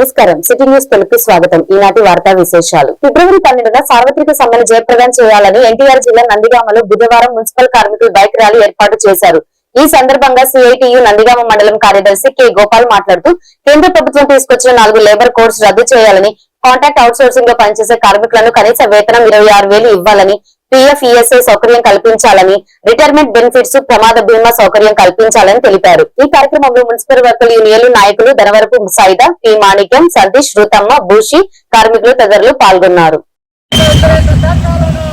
నమస్కారం. City news Telugu స్వాగతం. ఈనాటి వార్తా విశేషాలు. ఫిబ్రవరి పన్నెండున సార్వత్రిక సమ్మెను జయప్రదం చేయాలని ఎన్టీఆర్ జిల్లా నందిగామలో బుధవారం మున్సిపల్ కార్మికులు బైక్ ర్యాలీ ఏర్పాటు చేశారు. ఈ సందర్భంగా సిఐటియు నందిగామ మండలం కార్యదర్శి కె గోపాల్ మాట్లాడుతూ కేంద్ర ప్రభుత్వం తీసుకొచ్చిన నాలుగు లేబర్ కోడ్స్ రద్దు చేయాలని కాంట్రాక్ట్ అవుట్సోర్సింగ్లో పనిచేసే కార్మికులను కనీస వేతనం ఇరవై ఆరు వేలు ఇవ్వాలని పీఎఫ్ ఈఎస్ఐ సౌకర్యం కల్పించాలని రిటైర్మెంట్ బెనిఫిట్స్ ప్రమాద బీమా సౌకర్యం కల్పించాలని తెలిపారు ఈ కార్యక్రమంలో మున్సిపల్ వర్కుల యూనియన్లు నాయకులు ధనవరపు సాయిద పి మాణిక్యం సతీష్ రుతమ్మ భూషి కార్మికులు తదితరులు పాల్గొన్నారు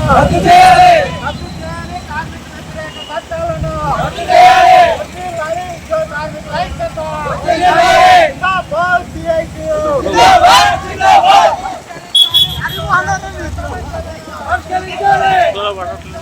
Yeah చేయాలి రద్దు చేయాలి కార్మిక వ్యతిరేక చట్టాలను రద్దు చేయాలి వర్ధిల్లాలి ఉద్యోగ కార్మికుల ఐక్యత వర్ధిల్లాలి జిందాబాద్ సిఐటియు జిందాబాద్ జిందాబాద్ పరిష్కరించాలి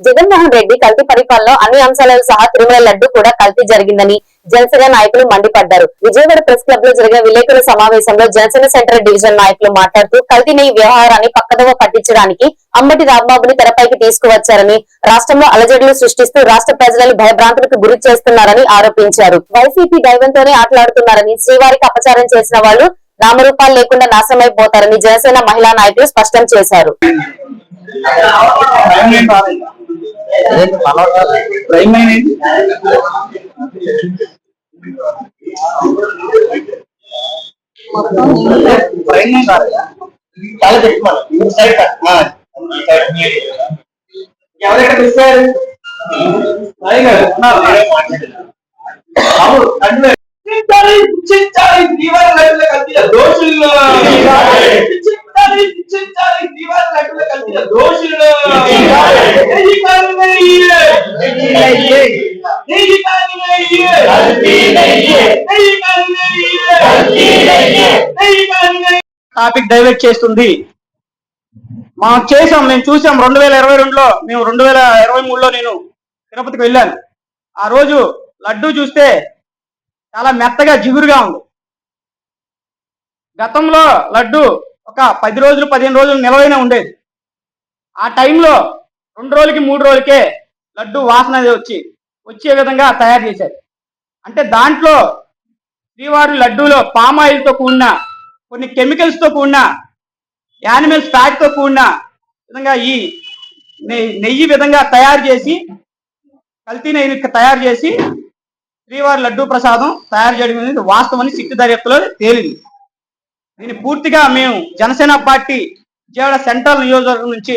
జగన్మోహన్ రెడ్డి కల్తీ పరిపాలనలో అన్ని అంశాలలో సహా తిరుమల లడ్డు కూడా కల్తీ జరిగిందని జనసేన నాయకులు మండిపడ్డారు. విజయవాడ ప్రెస్ క్లబ్లో జరిగిన విలేకరుల సమావేశంలో జనసేన సెంట్రల్ డివిజన్ నాయకులు మాట్లాడుతూ కల్తీని వ్యవహారాన్ని పక్కదవ పట్టించడానికి అంబటి రాంబాబుని తెరపైకి తీసుకువచ్చారని రాష్ట్రంలో అలజడులు సృష్టిస్తూ రాష్ట్ర ప్రజలను భయభ్రాంతులకు గురి చేస్తున్నారని ఆరోపించారు. వైసీపీ దైవంతోనే ఆటలాడుతున్నారని శ్రీవారికి అపచారం చేసిన వాళ్ళు నామరూపాలు లేకుండా నాశనమైపోతారని జనసేన మహిళా నాయకులు స్పష్టం చేశారు. చాలా చెప్తున్నాను సైడ్ ఎవరెక్కడ ఇస్తారు బాబు అంటే చింతాలి చింతాలి దీవాల లడ్డుల కల్తీల దోషులు దోషులు టాపిక్ డైవర్ట్ చేస్తుంది. మనం చేసాం మేము చూసాం రెండు వేల ఇరవై రెండులో మేము రెండు వేల ఇరవై మూడులో నేను తిరుపతికి వెళ్ళాను. ఆ రోజు లడ్డు చూస్తే చాలా మెత్తగా జిగురుగా ఉంది. గతంలో లడ్డు ఒక పది రోజులు పదిహేను రోజులు నిలవైన ఉండేది. ఆ టైంలో రెండు రోజులకి మూడు రోజులకే లడ్డు వాసన వచ్చి వచ్చే విధంగా తయారు చేశారు. అంటే దాంట్లో శ్రీవారి లడ్డూలో పామాయిల్తో కూడిన కొన్ని కెమికల్స్తో కూడిన యానిమల్స్ ఫ్యాట్తో కూడిన విధంగా ఈ నెయ్యి నెయ్యి విధంగా తయారు చేసి కల్తీ నెయ్యి తయారు చేసి శ్రీవారి లడ్డూ ప్రసాదం తయారు చేయడం అనేది వాస్తవని సిక్కు దర్యాప్తులో తేలింది. దీన్ని పూర్తిగా మేము జనసేన పార్టీ విజయవాడ సెంట్రల్ నియోజకవర్గం నుంచి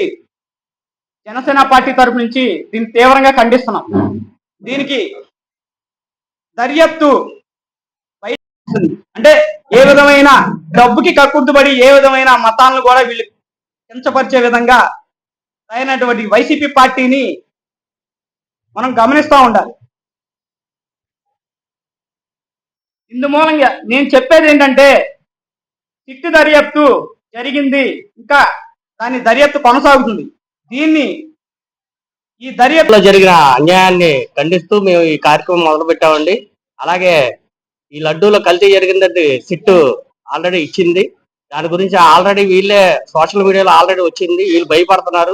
జనసేన పార్టీ తరపు నుంచి దీన్ని తీవ్రంగా ఖండిస్తున్నాం. దీనికి దర్యాప్తు అంటే ఏ విధమైన డబ్బుకి కక్కుర్తుబడి ఏ విధమైన మతాలను కూడా వీళ్ళు కించపరిచే విధంగా అయినటువంటి వైసీపీ పార్టీని మనం గమనిస్తూ ఉండాలి. ఇందు మూలంగా నేను చెప్పేది ఏంటంటే సిట్టు దర్యాప్తు జరిగింది. ఇంకా దాని దర్యాప్తు కొనసాగుతుంది. దీన్ని ఈ దర్యాప్తులో జరిగిన అన్యాయాన్ని ఖండిస్తూ మేము ఈ కార్యక్రమం మొదలు పెట్టామండి అలాగే ఈ లడ్డూలో కల్తీ జరిగిందంటే సిట్టు ఆల్రెడీ ఇచ్చింది. దాని గురించి ఆల్రెడీ వీళ్ళే సోషల్ మీడియాలో ఆల్రెడీ వచ్చింది. వీళ్ళు భయపడుతున్నారు.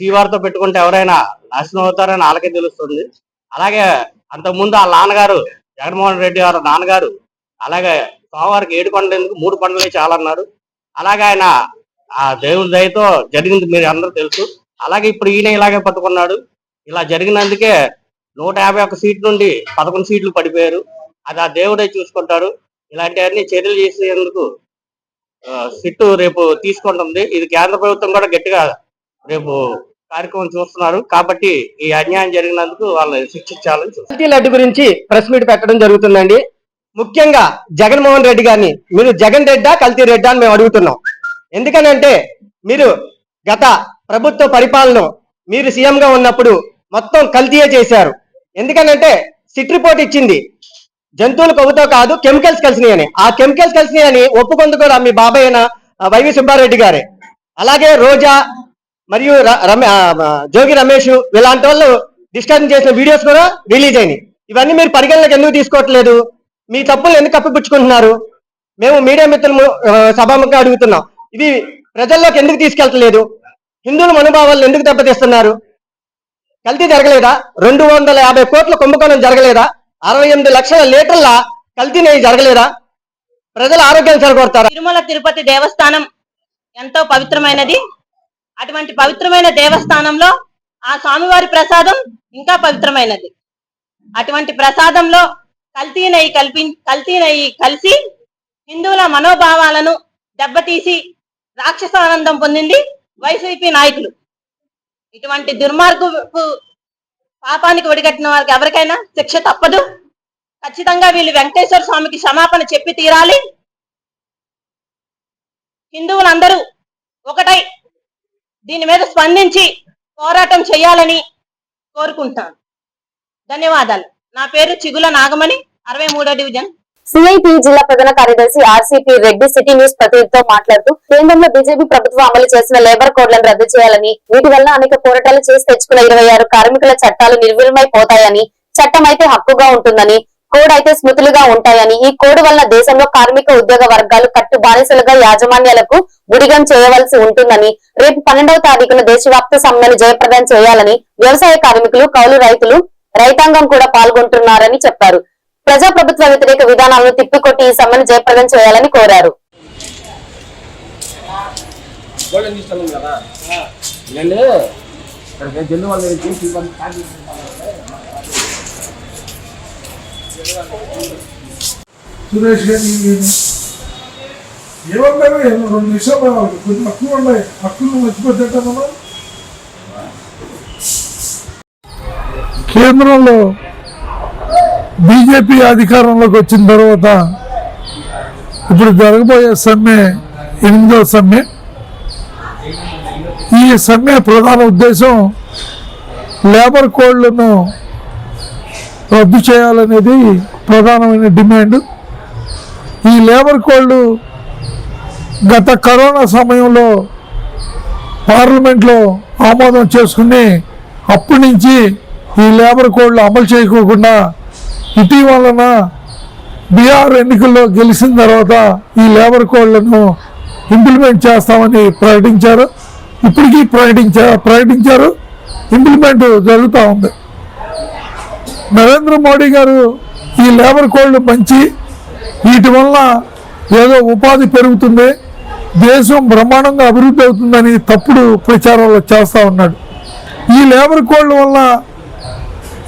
శ్రీవారితో పెట్టుకుంటే ఎవరైనా నాశనం అవుతారని వాళ్ళకే తెలుస్తుంది. అలాగే అంతకుముందు ఆ నాన్నగారు జగన్మోహన్ రెడ్డి గారు నాన్నగారు అలాగే సోమవారికి ఏడు పండుగ ఎందుకు మూడు పండుగలే చాలన్నారు. అలాగే ఆయన ఆ దేవుడి దయతో జరిగింది మీరు అందరూ తెలుసు. అలాగే ఇప్పుడు ఈయన ఇలాగే పట్టుకున్నాడు. ఇలా జరిగినందుకే నూట యాభై ఒక్క సీట్ నుండి పదకొండు సీట్లు పడిపోయారు. అది ఆ దేవుడే చూసుకుంటాడు. ఇలాంటివన్నీ చర్యలు చేసేందుకు సిట్టు రేపు తీసుకుంటుంది. ఇది కేంద్ర ప్రభుత్వం కూడా గట్టిగా రేపు కార్యక్రమం చూస్తున్నారు. కాబట్టి ఈ అన్యాయం జరిగినందుకు వాళ్ళని శిక్షించాలని చూస్తున్నారు. లడ్డు గురించి ప్రెస్ మీట్ పెట్టడం జరుగుతుందండి. ముఖ్యంగా జగన్మోహన్ రెడ్డి గారిని మీరు జగన్ రెడ్డా కల్తీ రెడ్డా అని మేము అడుగుతున్నాం. ఎందుకనంటే మీరు గత ప్రభుత్వ పరిపాలన మీరు సీఎంగా ఉన్నప్పుడు మొత్తం కల్తీయే చేశారు. ఎందుకనంటే సిట్ రిపోర్ట్ ఇచ్చింది. జంతువులు కొవ్వుతో కాదు కెమికల్స్ కలిసినాయని. ఆ కెమికల్స్ కలిసినాయని ఒప్పుకుంది కూడా మీ బాబాయ్ అయిన వైవి సుబ్బారెడ్డి గారే. అలాగే రోజా మరియు ర- రమే జోగి రమేష్ ఇలాంటి వాళ్ళు డిస్కషన్ చేసిన వీడియోస్ కూడా రిలీజ్ అయినాయి. ఇవన్నీ మీరు పరిగణలోకి ఎందుకు తీసుకోవట్లేదు? మీ తప్పులు ఎందుకు కప్పిపుచ్చుకుంటున్నారు మేము మీడియా మిత్రులు సభాముఖంగా అడుగుతున్నాం. ఇవి ప్రజల్లోకి ఎందుకు తీసుకెళ్తలేదు? హిందువుల మనోభావాలను ఎందుకు దెబ్బతీస్తున్నారు? కల్తీ జరగలేదా? రెండు వందల యాభై కోట్ల కుంభకోణం జరగలేదా? అరవై ఎనిమిది లక్షల లీటర్ల కల్తీ నెయ్యి జరగలేదా? ప్రజల ఆరోగ్యాన్ని సరికొడతారా తిరుమల తిరుపతి దేవస్థానం ఎంతో పవిత్రమైనది. అటువంటి పవిత్రమైన దేవస్థానంలో ఆ స్వామివారి ప్రసాదం ఇంకా పవిత్రమైనది. అటువంటి ప్రసాదంలో కల్తీనై కల్పి కల్తీనై కలిసి హిందువుల మనోభావాలను దెబ్బతీసి రాక్షసానందం పొందింది వైసీపీ నాయకులు. ఇటువంటి దుర్మార్గపు పాపానికి ఒడిగట్టిన వారికి ఎవరికైనా శిక్ష తప్పదు. ఖచ్చితంగా వీళ్ళు వెంకటేశ్వర స్వామికి క్షమాపణ చెప్పి తీరాలి. హిందువులందరూ ఒకటై దీని మీద స్పందించి పోరాటం చేయాలని కోరుకుంటాను. ధన్యవాదాలు. నా పేరు చిగుల నాగమణి అరవై మూడో డివిజన్. సిఐటి జిల్లా ప్రధాన కార్యదర్శి ఆర్సీపీ రెడ్డి సిటీ న్యూస్ ప్రతినిధితో మాట్లాడుతూ కేంద్రంలో బీజేపీ ప్రభుత్వం అమలు చేసిన లేబర్ కోడ్లను రద్దు చేయాలని వీటి వల్ల అనేక పోరాటాలు చేసి తెచ్చుకున్న ఇరవై ఆరు కార్మికుల చట్టాలు నిర్వీర్యమైపోతాయని చట్టం అయితే హక్కుగా ఉంటుందని కోడ్ అయితే స్మృతులుగా ఉంటాయని ఈ కోడ్ వల్ల దేశంలో కార్మిక ఉద్యోగ వర్గాలు కట్టు బానిసలుగా యాజమాన్యాలకు గుడిగం చేయవలసి ఉంటుందని రేపు పన్నెండవ తారీఖున దేశవ్యాప్త సమ్మెను జయప్రదం చేయాలని వ్యవసాయ కార్మికులు కౌలు రైతులు రైతాంగం కూడా పాల్గొంటున్నారని చెప్పారు. ప్రజాప్రభుత్వ వ్యతిరేక విధానాలను తిప్పికొట్టి ఈ సమ్మెను జయప్రదం చేయాలని కోరారు. సురేష్ గారి ఏమన్నారు ఏమో రెండు నిమిషాలు కొన్ని హక్కులు ఉన్నాయి. హక్కులు మర్చిపోతే మనం? కేంద్రంలో బీజేపీ అధికారంలోకి వచ్చిన తర్వాత ఇప్పుడు జరగబోయే సమ్మె ఎనిమిదో సమ్మె. ఈ సమ్మె ప్రధాన ఉద్దేశం లేబర్ కోడ్లను రద్దు చేయాలనేది ప్రధానమైన డిమాండ్. ఈ లేబర్ కోడ్లు గత కరోనా సమయంలో పార్లమెంట్లో ఆమోదం చేసుకుని అప్పటి నుంచి ఈ లేబర్ కోడ్లు అమలు చేయకోకుండా ఇటీవలన బీహార్ ఎన్నికల్లో గెలిచిన తర్వాత ఈ లేబర్ కోడ్లను ఇంప్లిమెంట్ చేస్తామని ప్రకటించారు. ఇప్పటికీ ప్రకటించా ప్రకటించారు. ఇంప్లిమెంట్ జరుగుతూ ఉంది. నరేంద్ర మోడీ గారు ఈ లేబర్ కోడ్లు మంచి వీటి వల్ల ఏదో ఉపాధి పెరుగుతుంది దేశం బ్రహ్మాండంగా అభివృద్ధి అవుతుందని తప్పుడు ప్రచారాలు చేస్తూ ఉన్నాడు. ఈ లేబర్ కోడ్ల వల్ల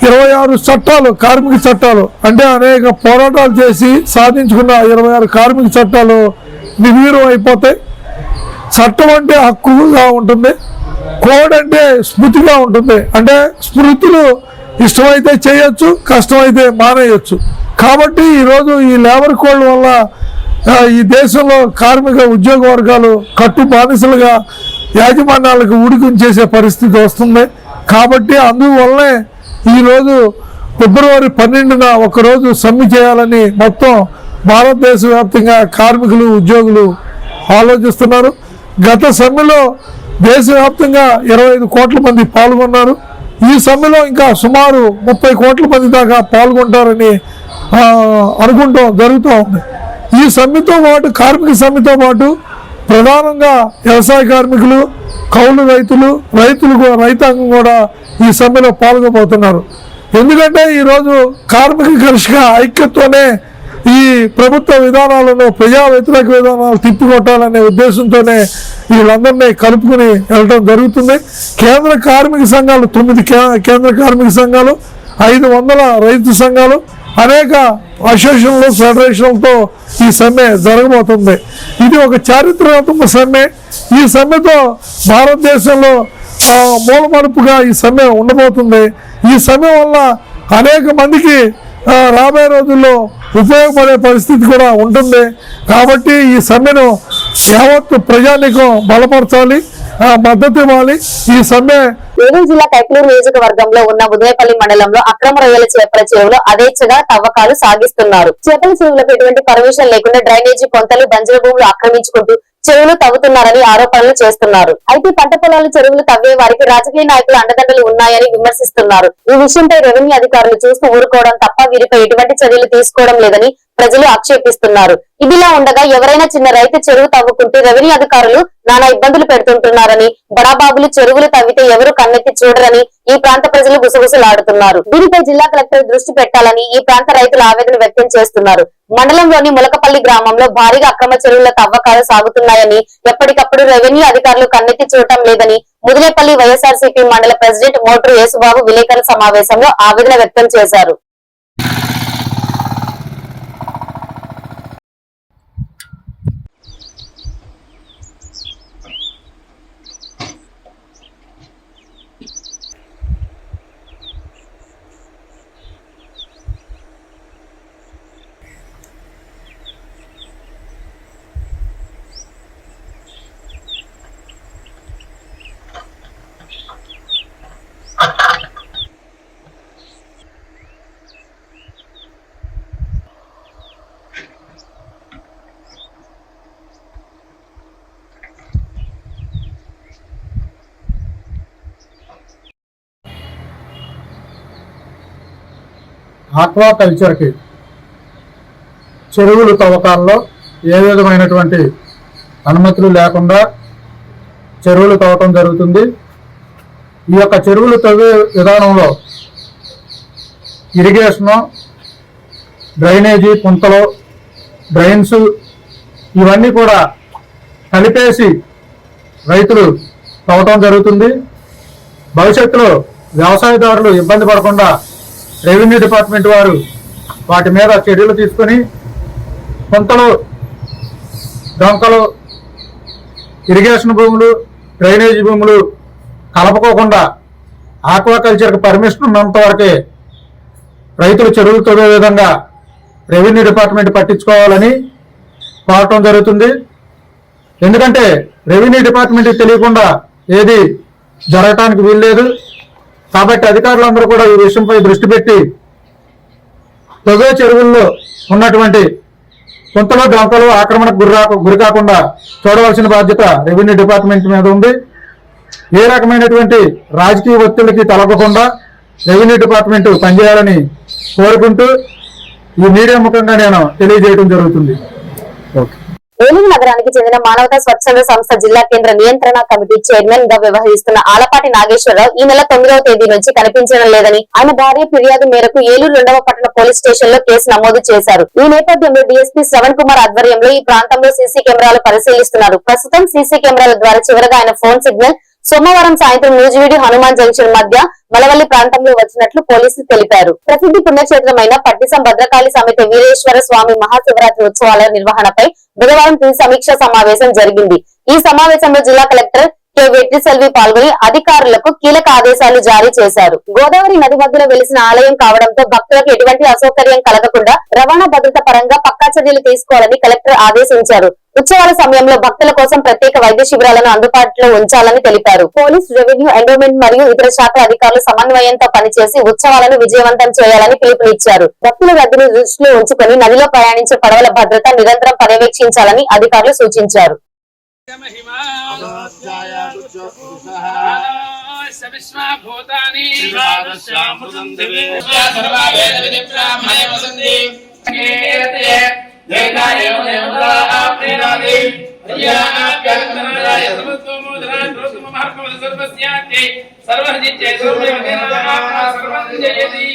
ఇరవై ఆరు చట్టాలు కార్మిక చట్టాలు అంటే అనేక పోరాటాలు చేసి సాధించుకున్న ఇరవై ఆరు కార్మిక చట్టాలు నిర్వీర్యం అయిపోతాయి. చట్టం అంటే హక్కుగా ఉంటుంది. కోడ్ అంటే స్మృతిగా ఉంటుంది. అంటే స్మృతులు ఇష్టమైతే చేయొచ్చు కష్టమైతే మానేయచ్చు. కాబట్టి ఈరోజు ఈ లేబర్ కోడ్ వల్ల ఈ దేశంలో కార్మిక ఉద్యోగ వర్గాలు కట్టు బానిసలుగా యాజమాన్యాలకు ఉడికించేసే పరిస్థితి వస్తుంది. కాబట్టి అందువల్లనే ఈరోజు ఫిబ్రవరి పన్నెండున ఒకరోజు సమ్మె చేయాలని మొత్తం భారతదేశ వ్యాప్తంగా కార్మికులు ఉద్యోగులు ఆలోచిస్తున్నారు. గత సమ్మెలో దేశవ్యాప్తంగా ఇరవై ఐదు కోట్ల మంది పాల్గొన్నారు. ఈ సమ్మెలో ఇంకా సుమారు ముప్పై కోట్ల మంది దాకా పాల్గొంటారని అనుకుంటాం జరుగుతూ ఉంది. ఈ సమ్మెతో పాటు కార్మిక సమ్మెతో పాటు ప్రధానంగా వ్యవసాయ కార్మికులు కౌలు రైతులు రైతులు కూడా రైతాంగం కూడా ఈ సమ్మెలో పాల్గొబోతున్నారు ఎందుకంటే ఈరోజు కార్మిక కర్షక ఐక్యతతోనే ఈ ప్రభుత్వ విధానాలను ప్రజా వ్యతిరేక విధానాలు తిప్పికొట్టాలనే ఉద్దేశంతోనే వీళ్ళందరినీ కలుపుకుని వెళ్ళడం జరుగుతుంది. కేంద్ర కార్మిక సంఘాలు తొమ్మిది కేంద్ర కార్మిక సంఘాలు ఐదు వందల రైతు సంఘాలు అనేక అసోసియేషన్లు ఫెడరేషన్లతో ఈ సమ్మె జరగబోతుంది. ఇది ఒక చారిత్రాత్మక సమ్మె. ఈ సమ్మెతో భారతదేశంలో ఆ, ఈ సమ్మె ఉండబోతుంది. ఈ సమ్మె వల్ల అనేక మందికి రాబోయే రోజుల్లో ఉపయోగపడే పరిస్థితి కూడా ఉంటుంది. కాబట్టి ఈ సమ్మెను యావత్తు ప్రజానికం బలపరచాలి మద్దతు ఇవ్వాలి. ఈ సమ్మె ఏలూరు జిల్లా కైకలూరు నియోజకవర్గంలో ఉన్న ఉదయపల్లి మండలంలో అక్రమ రొయ్యల చేపల చెరువులో అదేచ్ఛగా తవ్వకాలు సాగిస్తున్నారు. చేపల చెరువులకు ఎటువంటి పర్మిషన్ లేకుండా డ్రైనేజీ పొంతలు బంజరు భూములు ఆక్రమించుకుంటూ చెరువులు తవ్వుతున్నారని ఆరోపణలు చేస్తున్నారు. అయితే పంట పొలాలు చెరువులు తవ్వే వారికి రాజకీయ నాయకుల అండదండలు ఉన్నాయని విమర్శిస్తున్నారు. ఈ విషయంపై రెవెన్యూ అధికారులు చూస్తూ ఊరుకోవడం తప్ప వీరిపై ఎటువంటి చర్యలు తీసుకోవడం లేదని ప్రజలు ఆక్షేపిస్తున్నారు. ఇదిలా ఉండగా ఎవరైనా చిన్న రైతు చెరువు తవ్వుకుంటే రెవెన్యూ అధికారులు నానా ఇబ్బందులు పెడుతుంటున్నారని బడాబాబులు చెరువులు తవ్వితే ఎవరు కన్నెత్తి చూడరని ఈ ప్రాంత ప్రజలు గుసగుసలాడుతున్నారు. దీనిపై జిల్లా కలెక్టర్ దృష్టి పెట్టాలని ఈ ప్రాంత రైతులు ఆవేదన వ్యక్తం చేస్తున్నారు. మండలంలోని ములకపల్లి గ్రామంలో భారీగా అక్రమ చెరువుల తవ్వకాలు సాగుతున్నాయని ఎప్పటికప్పుడు రెవెన్యూ అధికారులు కన్నెత్తి చూడటం లేదని ముదినేపల్లి వైఎస్ఆర్సీపీ మండల ప్రెసిడెంట్ మోటూరు యేసుబాబు విలేకరుల సమావేశంలో ఆవేదన వ్యక్తం చేశారు. ఆక్వా కల్చర్కి చెరువులు తవ్వకాల్లో ఏ విధమైనటువంటి అనుమతులు లేకుండా చెరువులు తవ్వటం జరుగుతుంది. ఈ యొక్క చెరువులు తవ్వే విధానంలో ఇరిగేషను డ్రైనేజీ పుంతలు డ్రైన్స్ ఇవన్నీ కూడా కలిపేసి రైతులు తవ్వటం జరుగుతుంది. భవిష్యత్తులో వ్యవసాయదారులు ఇబ్బంది పడకుండా రెవెన్యూ డిపార్ట్మెంట్ వారు వాటి మీద చర్యలు తీసుకొని కొంతలు డొంకలు ఇరిగేషన్ భూములు డ్రైనేజీ భూములు కలపకోకుండా ఆక్వాకల్చర్కి పర్మిషన్ ఉన్నంత వరకే రైతులు చెరువులు తొడే విధంగా రెవెన్యూ డిపార్ట్మెంట్ పట్టించుకోవాలని కోరటం జరుగుతుంది. ఎందుకంటే రెవెన్యూ డిపార్ట్మెంట్ తెలియకుండా ఏది జరగటానికి వీల్లేదు. కాబట్టి అధికారులందరూ కూడా ఈ విషయంపై దృష్టి పెట్టి తొవ్వే చెరువుల్లో ఉన్నటువంటి కొంతలో డొంకలు ఆక్రమణకు గురి గురి కాకుండా చూడవలసిన బాధ్యత రెవెన్యూ డిపార్ట్మెంట్ మీద ఉంది. ఏ రకమైనటువంటి రాజకీయ ఒత్తిడికి తలగకుండా రెవెన్యూ డిపార్ట్మెంట్ పనిచేయాలని కోరుకుంటూ ఈ మీడియా ముఖంగా నేను తెలియజేయడం జరుగుతుంది. ఓకే. ఏలూరు నగరానికి చెందిన మానవతా స్వచ్ఛంద సంస్థ జిల్లా కేంద్ర నియంత్రణ కమిటీ చైర్మన్గా వ్యవహరిస్తున్న ఆలపాటి నాగేశ్వరరావు ఈ నెల తొమ్మిదవ తేదీ నుంచి కనిపించడం లేదని ఆయన భార్య ఫిర్యాదు మేరకు ఏలూరు రెండవ పట్టణ పోలీస్ స్టేషన్లో కేసు నమోదు చేశారు. ఈ నేపథ్యంలో డీఎస్పీ శ్రవణ్ కుమార్ ఆధ్వర్యంలో ఈ ప్రాంతంలో సీసీ కెమెరాలు పరిశీలిస్తున్నారు. ప్రస్తుతం సీసీ కెమెరాల ద్వారా చివరగా ఆయన ఫోన్ సిగ్నల్ సోమవారం సాయంత్రం నూజివీడి హనుమాన్ జంక్షన్ మధ్య మలవల్లి ప్రాంతంలో వచ్చినట్లు పోలీసులు తెలిపారు. ప్రసిద్ధి పుణ్యక్షేత్రమైన పట్టిసం భద్రకాళి సమేత వీరేశ్వర స్వామి మహాశివరాత్రి ఉత్సవాల నిర్వహణపై బుధవారం తుది సమీక్ష సమావేశం జరిగింది. ఈ సమావేశంలో జిల్లా కలెక్టర్ కె వెట్రిసెల్వి పాల్గొని అధికారులకు కీలక ఆదేశాలు జారీ చేశారు. గోదావరి నది మధ్యలో వెలిసిన ఆలయం కావడంతో భక్తులకు ఎటువంటి అసౌకర్యం కలగకుండా రవాణా భద్రత పరంగా పక్కా చర్యలు తీసుకోవాలని కలెక్టర్ ఆదేశించారు. ఉత్సవాల సమయంలో భక్తుల కోసం ప్రత్యేక వైద్య శిబిరాలను అందుబాటులో ఉంచాలని తెలిపారు. పోలీస్ రెవెన్యూ ఎండోమెంట్ మరియు ఇతర శాఖల అధికారులు సమన్వయంతో పనిచేసి ఉత్సవాలను విజయవంతం చేయాలని పిలుపునిచ్చారు. భక్తుల రద్దీని దృష్టిలో ఉంచుకొని నదిలో ప్రయాణించే పడవల భద్రత నిరంతరం పర్యవేక్షించాలని అధికారులు సూచించారు. सर्वभूतानि श्रीपादस्यामृतं दिवे सर्वा वेदविधिब्राह्मणे वसन्ति कीर्ते देवता एव देवताः प्रीणाति प्रियाणाभ्यन्तराय सर्वत्वमोदनाय सर्वत्वमहर्कमद सर्वस्यान्ति सर्वः जित्ये सर्वमेव सर्वं जयति।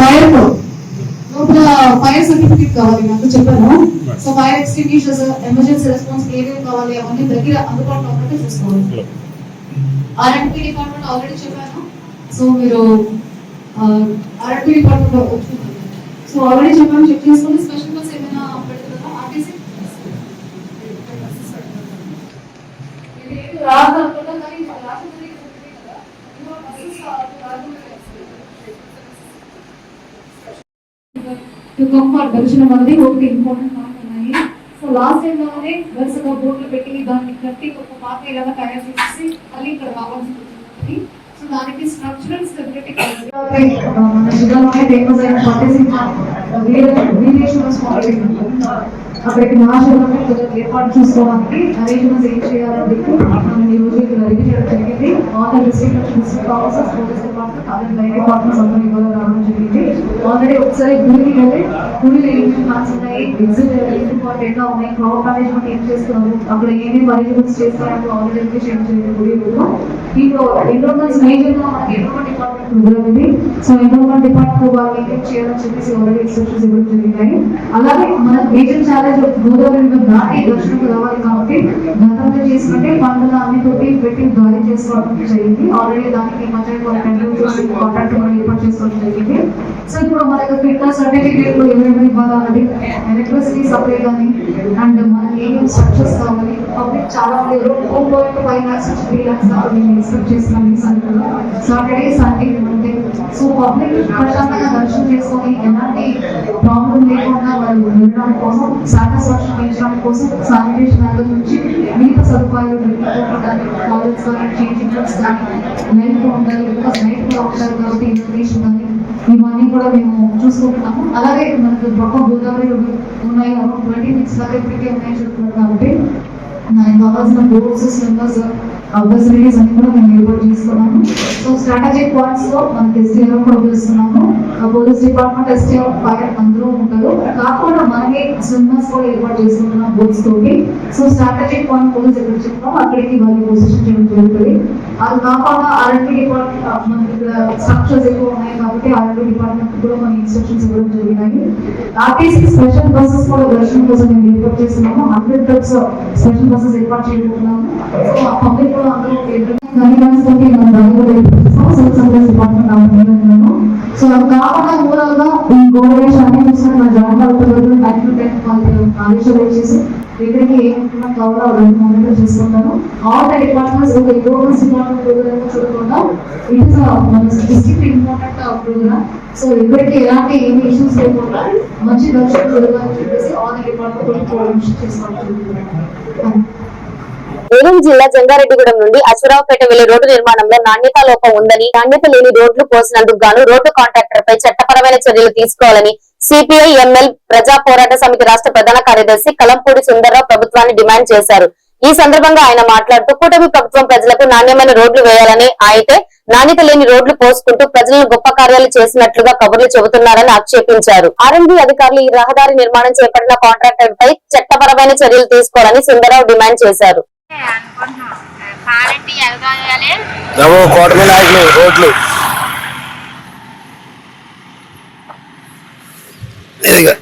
ఫైర్ లోపల ఫైర్ సర్టిఫికేట్ కావాలి నాకు చెప్పాను. So fire extinguishers emergency response ఏమేమి కావాలి అవన్నీ దగ్గర అందుబాటులో ఉన్నట్టు చూసుకోవాలి. R and P department already చెప్పాను. సో మీరు R and P department so already చెప్పాము చెక్ చేసుకుని స్పెషల్ బస్ ఏమైనా పెడుతున్నారా ఆర్టీసీ ఇది ఏది రాదు అనుకున్నా కానీ రాకపోతే కదా ఇంకో బస్సెస్ రాకుండా కంఫర్ట్ దర్శనం అనేది ఒకటి ఇంపార్టెంట్ పాయింట్ ఉన్నాయి సో లాస్ట్ టైం లోనే వరుసగా బోర్డులు పెట్టి దాన్ని కట్టి ఒక పాత ఇలాగా తయారు చేసి మళ్ళీ ఇక్కడ రావాల్సి ఉంటుంది సో దానికి స్ట్రక్చరల్ స్టెబిలిటీ మన జిల్లాలోనే ఫేమస్ అయిన పట్టేసి అక్కడికి మహాశివరాత్రి ఏర్పాటు చేసుకోవడానికి అరేంజ్మెంట్స్ ఏం చేయాలని మనం ఈ రోజు ఇక్కడ రెడీ చేయడం జరిగింది. All district district officers police department అదే లైన్ డిపార్ట్మెంట్స్ అందరూ ఇవ్వడం రావడం జరిగింది. ఆల్రెడీ ఒకసారి గుడికి వెళ్ళి గుడిలో ఏమేమి ప్లాన్స్ ఉన్నాయి ఎగ్జిట్ ఇంపార్టెంట్గా ఉన్నాయి. క్రౌడ్ మేనేజ్మెంట్ ఏం చేస్తున్నారు? అక్కడ ఏమేమి అరేంజ్మెంట్స్ చేస్తారో ఆల్రెడీ అయితే చేయడం జరిగింది గుడి దీంట్లో ఎండోమెంట్స్ మేజర్ మనకి ఎండోమెంట్ డిపార్ట్మెంట్ ప్రోగ్రామ్ ఇది సో ఎండోమెంట్ డిపార్ట్మెంట్ వాళ్ళు ఏం చేయాలని చెప్పేసి ఆల్రెడీ ఇన్స్ట్రక్షన్స్ ఇవ్వడం జరిగినాయి. అలాగే మన మేజర్ ఛాలెంజ్ గోదావరి river దాటి దర్శనం రావాలి కాబట్టి గతంలో చేసినట్టే పండుగ అన్ని పెట్టి దాడి చేసుకోవడం జరిగింది. ఆల్రెడీ దానికి మధ్య కాంట్రాక్ట్ కూడా ఏర్పాటు చేసుకోవడం జరిగింది. సో ఇప్పుడు మనకు ఫిట్నెస్ సర్టిఫికేట్లు ఏమేమి ఇవ్వాలని ఎలక్ట్రిసిటీ సప్లై కానీ అండ్ మనకి ఏమేమి స్ట్రక్చర్స్ కావాలి పబ్లిక్ చాలా మంది four point five lakhs three lakhs దాకా ఎక్స్పెక్ట్ చేస్తున్నాం ఈ సంఖ్యలో సాటర్డే సండే అంటే సో పబ్లిక్ ప్రశాంతంగా దర్శనం చేసుకొని ఎలాంటి ప్రాబ్లం లేకుండా వాళ్ళు ఉండడం కోసం సాటిస్ఫాక్షన్ పెంచడం కోసం శానిటేషన్ దగ్గర నుంచి మిగతా సదుపాయాలు కాలేజ్ కానీ చేంజింగ్ రూమ్స్ కానీ లైట్ ఉండాలి. బికాస్ నైట్ కూడా ఉంటారు కాబట్టి ఇన్ఫర్మేషన్ కానీ ఇవన్నీ కూడా మేము చూసుకుంటున్నాము. అలాగే మనకు గొప్ప గోదావరి ఉన్నాయి. ట్వంటీ సిక్స్ దాకా ఇప్పటికే ఉన్నాయని చెప్తున్నారు కాబట్టి దానికి కావాల్సిన బోర్డ్స్ మెంబర్స్ ఫెసిలిటీస్ అన్ని కూడా మేము చేసుకున్నాము. సో స్ట్రాటజిక్ పాయింట్స్లో మనకి ఎస్టీఆర్ కూడా పిలుస్తున్నాము. పోలీస్ డిపార్ట్మెంట్ ఎస్టీఆర్ ఫైర్ అందరూ ఉంటారు. కాకుండా మనకి స్విమ్మర్స్ కూడా ఏర్పాటు చేసుకుంటున్నాం బోట్స్ తోటి సో స్ట్రాటజిక్ పాయింట్ పోలీస్ ఎక్కడ చెప్తాం. అక్కడికి వాళ్ళు పొజిషన్ చేయడం జరుగుతుంది. అది కాకుండా ఆర్ఎంపీ డిపార్ట్మెంట్ మనకి ఇక్కడ స్ట్రక్చర్స్ ఎక్కువ ఉన్నాయి కాబట్టి ఆర్ఎంపీ డిపార్ట్మెంట్ కూడా మన ఇన్స్ట్రక్షన్స్ ఇవ్వడం జరిగినాయి ఆర్టీసీ స్పెషల్ బస్సెస్ కూడా దర్శనం కోసం మేము ఏర్పాటు చేస్తున్నాము. హండ్రెడ్ ట్రిప్స్ స్పెషల్ బస్సెస్ ఏర్పాటు చేయబోతున్నాము. సో ఆ పబ్లిక్ కూడా అందరూ గైడ్లైన్స్ మనం దాన్ని కూడా ఏర్పాటు చేస్తాము డిపార్ట్మెంట్ ఆధ్వర్యంలో సో అది కాకుండా ఓవరాల్ ఈ గోడేష్ అన్ని చూసుకుని మన joint collector time to time వాళ్ళకి ఆదేశాలు ఇచ్చేసి ఎక్కడికి ఏ ముఖ్యమైన కావాలో వాళ్ళు మానిటర్ ఆల్ ద డిపార్ట్మెంట్స్ ఒక గవర్నమెంట్ డిపార్ట్మెంట్ ప్రోగ్రామ్ చూడకుండా ఇట్ ఇస్ మన డిస్ట్రిక్ట్ ఇంపార్టెంట్ ప్రోగ్రామ్ సో ఇక్కడికి ఎలాంటి ఏమి ఇష్యూస్ లేకుండా మంచి దర్శనం జరగాలని చెప్పేసి ఆల్ ద డిపార్ట్మెంట్ కోఆర్డినేషన్ చేసుకోవాలి ఏలూరు జిల్లా జంగారెడ్డిగూడెం నుండి అశ్వరావుపేట వెళ్ళే రోడ్డు నిర్మాణంలో నాణ్యత లోపం ఉందని నాణ్యత లేని రోడ్లు పోసినందుకు గాను రోడ్డు కాంట్రాక్టర్ పై చట్టపరమైన చర్యలు తీసుకోవాలని సిపిఐ ఎంఎల్ ప్రజా పోరాట సమితి రాష్ట్ర ప్రధాన కార్యదర్శి కలంపూడి సుందర్రావు ప్రభుత్వాన్ని డిమాండ్ చేశారు. ఈ సందర్భంగా ఆయన మాట్లాడుతూ కూటమి ప్రభుత్వం ప్రజలకు నాణ్యమైన రోడ్లు వేయాలని అయితే నాణ్యత లేని రోడ్లు పోసుకుంటూ ప్రజలను గొప్ప కార్యాలు చేసినట్లుగా కబుర్లు చెబుతున్నారని ఆక్షేపించారు. ఆర్ఎండ్బి అధికారులు ఈ రహదారి నిర్మాణం చేపట్టిన కాంట్రాక్టర్ పై చట్టపరమైన చర్యలు తీసుకోవాలని సుందరరావు డిమాండ్ చేశారు. కోటమి నాయకులు రోడ్లు ఇదిగో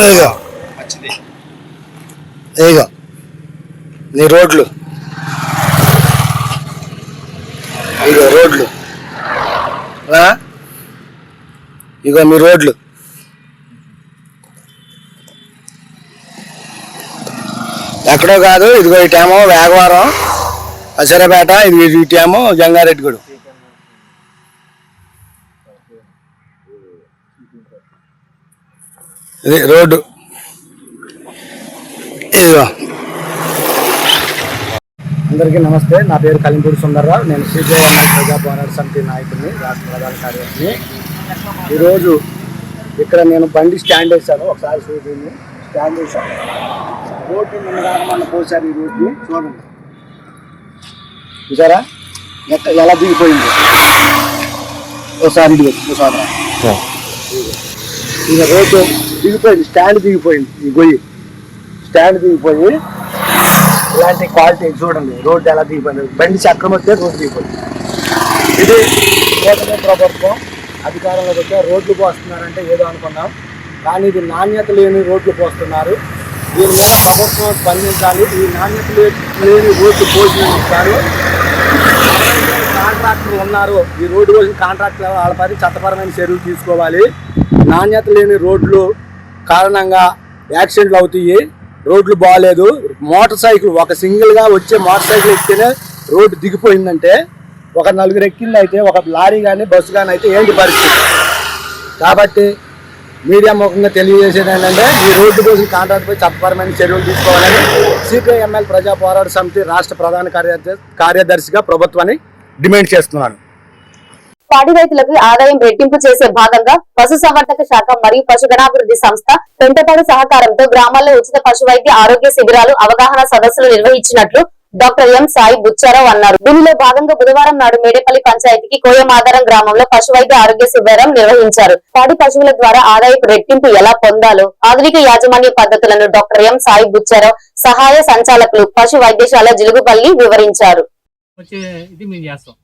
ఇదిగో ఇదిగో నీ రోడ్లు. ఇదిగో రోడ్లు. రా ఇగో మీ రోడ్లు. ఎక్కడో కాదు ఇదిగో ఇటేమో వేగవరం అసరపేట ఇది ఇటేమో జంగారెడ్డిగూడు. ఇది రోడ్డు. ఇదిగో. అందరికీ నమస్తే నా పేరు కలింపూడి సుందర్రావు. నేను సిపిఐ ప్రజా పోరాట సమితి నాయకుడిని రాష్ట్ర ప్రధాన కార్యదర్శిని. ఈరోజు ఇక్కడ నేను బండి స్టాండ్ వేశాను ఒకసారి చూడండి. స్టాండ్ వేశాను రోడ్డు నిన్న కాక మొన్న పోసారు ఈ రోడ్ని చూడండి. చూసారా? ఎట్ట- ఎలా దిగిపోయింది? ఒకసారి ఇది చూసారా ఇక రోడ్డు దిగిపోయింది స్టాండ్ దిగిపోయింది ఈ గొయ్యి. స్టాండ్ దిగిపోయి ఇలాంటి క్వాలిటీ చూడండి రోడ్డు ఎలా దిగిపోయింది. బండి చక్రం వస్తే రోడ్డు దిగిపోయింది. ఇది ప్రభుత్వం అధికారంలోకి వచ్చే రోడ్లు పోస్తున్నారంటే ఏదో అనుకున్నాం కానీ ఇది నాణ్యత లేని రోడ్లు పోస్తున్నారు. దీని మీద ప్రభుత్వం స్పందించాలి. ఈ నాణ్యత లేని రోడ్లు పోసినందుకు కాంట్రాక్టర్ ఉన్నారు. ఈ రోడ్డు కోసం కాంట్రాక్టర్ వాళ్ళపై చట్టపరమైన చర్యలు తీసుకోవాలి. నాణ్యత లేని రోడ్లు కారణంగా యాక్సిడెంట్లు అవుతాయి. రోడ్లు బాగాలేదు. మోటార్ సైకిల్ ఒక సింగిల్గా వచ్చే మోటార్ సైకిల్ ఎక్కితేనే రోడ్డు దిగిపోయిందంటే ఒక నలుగురు ఎక్కిళ్ళు అయితే ఒక లారీ కానీ బస్సు కానీ అయితే ఏంటి పరిస్థితి? కాబట్టి మీడియా ముఖంగా తెలియజేసేది ఏంటంటే ఈ రోడ్డు కోసం కాంట్రాక్ట్పై చట్టపరమైన చర్యలు తీసుకోవాలని సిపిఐఎంఎల్ ప్రజా పోరాట సమితి రాష్ట్ర ప్రధాన కార్యదర్శిగా ప్రభుత్వాన్ని డిమాండ్ చేస్తున్నాను. పాడి రైతులకు ఆదాయం రెట్టింపు చేసే భాగంగా పశు సంవర్ధక శాఖ మరియు పశుగణాభివృద్ధి సంస్థ పెంటపాడు సహకారంతో గ్రామాల్లో ఉచిత పశు వైద్య ఆరోగ్య శిబిరాలు అవగాహన సదస్సులు నిర్వహించినట్లు డాక్టర్ ఎం సాయి బుచ్చారావు అన్నారు. దీనిలో భాగంగా బుధవారం నాడు మేడపల్లి పంచాయతీకి కోయమాధారం గ్రామంలో పశు వైద్య ఆరోగ్య శిబిరం నిర్వహించారు. పాడి పశువుల ద్వారా ఆదాయపు రెట్టింపు ఎలా పొందాలో ఆధునిక యాజమాన్య పద్ధతులను డాక్టర్ ఎం సాయి బుచ్చారావు సహాయ సంచాలకులు పశు వైద్యశాల జిలుగుపల్లి వివరించారు. వచ్చే ఇది మేము చేస్తాం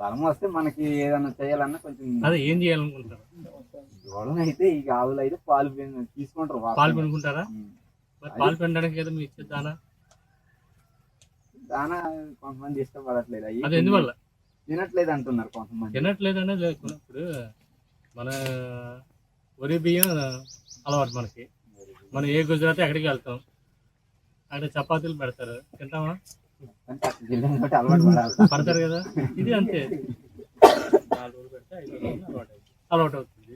బలం వస్తే మనకి ఏదైనా చేయాలన్నా కొంచెం అదే ఏం చేయాలనుకుంటారు అయితే ఈ ఆవులు అయితే పాలు తీసుకుంటారు. పాలు పెనుకుంటారా? పాలు పెనడానికి మీరు దానా కొంతమంది ఇష్టపడట్లేదు అయ్యి అది ఎందువల్ల? తినట్లేదు అంటున్నారు కొంతమంది. తినట్లేదనే లేదు ఇప్పుడు. మన వరి బియ్యం అలవాటు మనకి. మనం ఏ గుజరాత్ ఎక్కడికి వెళ్తాం? అక్కడ చపాతీలు పెడతారు. తింటామా? అలవాటు పడాలి పడతారు కదా? ఇది అంతే. నాలుగు రోజులు పెడితే ఐదు రోజులు అలవాటు అవుతుంది. అలవాటు అవుతుంది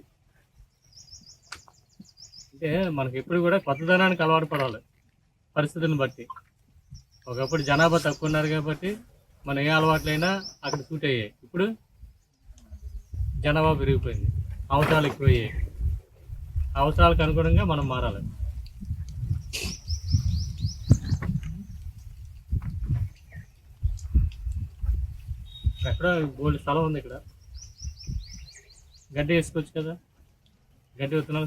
అంటే మనకి ఎప్పుడు కూడా కొత్తదనానికి అలవాటు పడాలి పరిస్థితిని బట్టి. ఒకప్పుడు జనాభా తక్కువ ఉన్నారు కాబట్టి మన ఏ అలవాట్లైనా అక్కడ సూట్ అయ్యాయి. ఇప్పుడు జనాభా పెరిగిపోయింది. అవసరాలు ఎక్కువయ్యాయి. అవసరాలకు అనుగుణంగా మనం మారాలి. ఎక్కడ గోల్డ్ స్థలం ఉంది ఇక్కడ. గడ్డి వేసుకోవచ్చు కదా. గడ్డి విత్తనాలు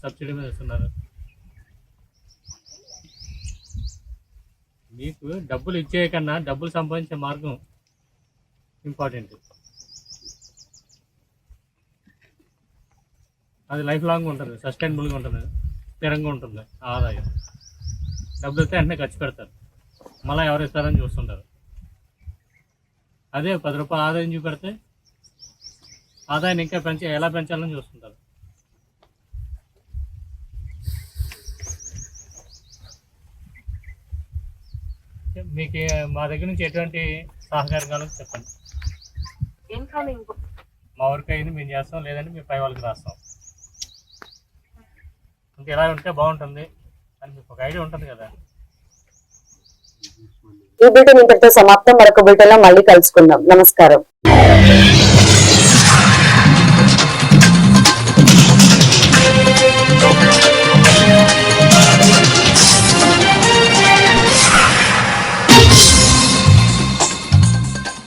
సబ్సిడీ మీద ఇస్తున్నారు. మీకు డబ్బులు ఇచ్చే కన్నా డబ్బులు సంపాదించే మార్గం ఇంపార్టెంట్ అది లైఫ్ లాంగ్ ఉంటుంది సస్టైనబుల్గా ఉంటుంది స్థిరంగా ఉంటుంది ఆదాయం. డబ్బులు అయితే వెంటనే ఖర్చు పెడతారు. మళ్ళీ ఎవరు ఇస్తారని చూస్తుంటారు. అదే పది రూపాయలు ఆదాయం చూపెడితే ఆదాయాన్ని ఇంకా పెంచి ఎలా పెంచాలని చూస్తుంటారు. మీకు మా దగ్గర నుంచి ఎటువంటి సహకారం కావాలో చెప్పండి. మా వర్క్ అయింది మేము చేస్తాం లేదంటే మేము పై వాళ్ళకి రాస్తాం. ఇంకా ఇలా ఉంటే బాగుంటుంది అని మీకు ఒక ఐడియా ఉంటుంది కదా. ఈ బులెటిన్ ఇంతటితో సమాప్తం. మరొక బులెటిన్లో మళ్ళీ కలుసుకుందాం. నమస్కారం.